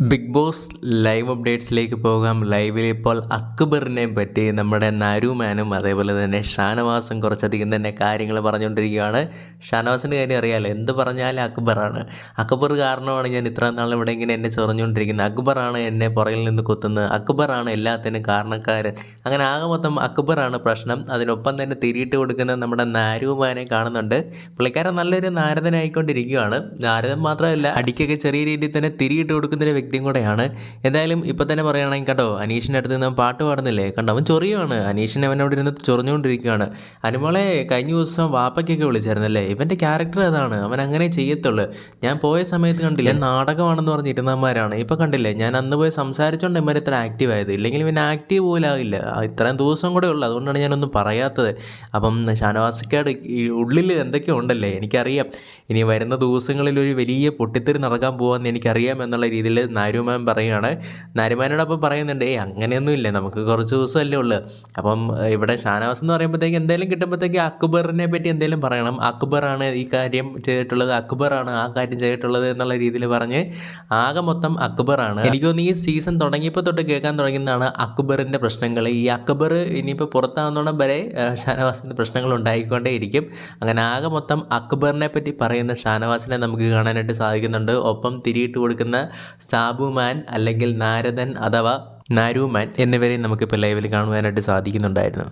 Big boss live അപ്ഡേറ്റ്സിലേക്ക് പോകാം. ലൈവിൽ ഇപ്പോൾ അക്ബറിനെ പറ്റി നമ്മുടെ നരുമാനും അതേപോലെ തന്നെ ഷാനവാസും കുറച്ചധികം തന്നെ കാര്യങ്ങൾ പറഞ്ഞുകൊണ്ടിരിക്കുകയാണ്. ഷാനവാസിന്റെ കാര്യം അറിയാമല്ലോ എന്ത് പറഞ്ഞാലും അക്ബറാണ്. അക്ബർ കാരണമാണ് ഞാൻ ഇത്ര നാൾ ഇവിടെ ഇങ്ങനെ എന്നെ ചൊറഞ്ഞുകൊണ്ടിരിക്കുന്നത്. അക്ബറാണ് എന്നെ പുറകിൽ നിന്ന് കുത്തുന്നത്. അക്ബറാണ് എല്ലാത്തിനും കാരണക്കാരൻ. അങ്ങനെ ആകെ മൊത്തം അക്ബറാണ് പ്രശ്നം. അതിനൊപ്പം തന്നെ തിരിയിട്ട് കൊടുക്കുന്ന നമ്മുടെ നാരുമാനെ കാണുന്നുണ്ട്. പുള്ളിക്കാരൻ നല്ലൊരു നാരദനായിക്കൊണ്ടിരിക്കുകയാണ്. നാരദൻ മാത്രമല്ല അടിക്കൊക്കെ ചെറിയ രീതിയിൽ തന്നെ തിരിയിട്ട് കൊടുക്കുന്ന ഒരു വ്യക്തിയും കൂടെയാണ്. എന്തായാലും ഇപ്പം തന്നെ പറയുകയാണെങ്കിൽ കേട്ടോ അനീഷിന്റെ അടുത്ത് നിന്ന് പാട്ട് പാടുന്നില്ലേ? കണ്ടോ അവൻ ചൊറിയാണ് അനീഷിനെ അവനോട് ഇരുന്ന് ചൊറിഞ്ഞുകൊണ്ടിരിക്കുകയാണ്. അനുമോളെ കഴിഞ്ഞ ദിവസം വാപ്പയ്ക്കൊക്കെ വിളിച്ചായിരുന്നല്ലേ? ഇവന്റെ ക്യാരക്ടർ അതാണ്. അവൻ അങ്ങനെ ചെയ്യത്തുള്ളൂ. ഞാൻ പോയ സമയത്ത് കണ്ടില്ല നാടകമാണെന്ന് പറഞ്ഞ് ഇരുന്നമാരാണ് ഇപ്പം കണ്ടില്ലേ ഞാൻ അന്ന് പോയി സംസാരിച്ചുകൊണ്ട് ഇവർ ഇത്ര ആക്റ്റീവ് ആയത്. ഇല്ലെങ്കിൽ ഇവൻ ആക്റ്റീവ് പോലും ആകില്ല ഇത്രയും ദിവസം കൂടെ ഉള്ളു. അതുകൊണ്ടാണ് ഞാനൊന്നും പറയാത്തത്. അപ്പം ഷാനവാസിക്കാട് ഉള്ളിൽ എന്തൊക്കെ ഉണ്ടല്ലേ? എനിക്കറിയാം. ഇനി വരുന്ന ദിവസങ്ങളിൽ ഒരു വലിയ പൊട്ടിത്തെറി നടക്കാൻ പോകുമെന്ന് എനിക്കറിയാം എന്നുള്ള രീതിയിൽ നാരുമാൻ പറയുകയാണ് നാരുമാനോട് അപ്പോൾ പറയുന്നുണ്ട് ഏയ് അങ്ങനെയൊന്നും ഇല്ല നമുക്ക് കുറച്ച് ദിവസമല്ലേ ഉള്ളൂ. അപ്പം ഇവിടെ ഷാനവാസ് എന്ന് പറയുമ്പോഴത്തേക്ക് എന്തെങ്കിലും കിട്ടുമ്പോഴത്തേക്ക് അക്ബറിനെ പറ്റി എന്തെങ്കിലും പറയണം. അക്ബറാണ് ഈ കാര്യം ചെയ്തിട്ടുള്ളത്. അക്ബറാണ് ആ കാര്യം ചെയ്തിട്ടുള്ളത് എന്നുള്ള രീതിയിൽ പറഞ്ഞ് ആകെ മൊത്തം അക്ബറാണ്. എനിക്ക് തോന്നുന്നു ഈ സീസൺ തുടങ്ങിയപ്പോൾ തൊട്ട് കേൾക്കാൻ തുടങ്ങുന്നതാണ് അക്ബറിന്റെ പ്രശ്നങ്ങൾ. ഈ അക്ബർ ഇനിയിപ്പോൾ പുറത്താകുന്നോണം വരെ ഷാനവാസിന്റെ പ്രശ്നങ്ങൾ ഉണ്ടായിക്കൊണ്ടേ ഇരിക്കും അങ്ങനെ ആകെ മൊത്തം അക്ബറിനെ പറ്റി പറയുന്ന ഷാനവാസിനെ നമുക്ക് കാണാനായിട്ട് സാധിക്കുന്നുണ്ട്. ഒപ്പം തിരിയിട്ട് കൊടുക്കുന്ന സാബുമാൻ അല്ലെങ്കിൽ നാരദൻ അഥവാ നാരുമാൻ എന്നിവരെയും നമുക്കിപ്പോൾ ലൈവിൽ കാണുവാനായിട്ട് സാധിക്കുന്നുണ്ടായിരുന്നു.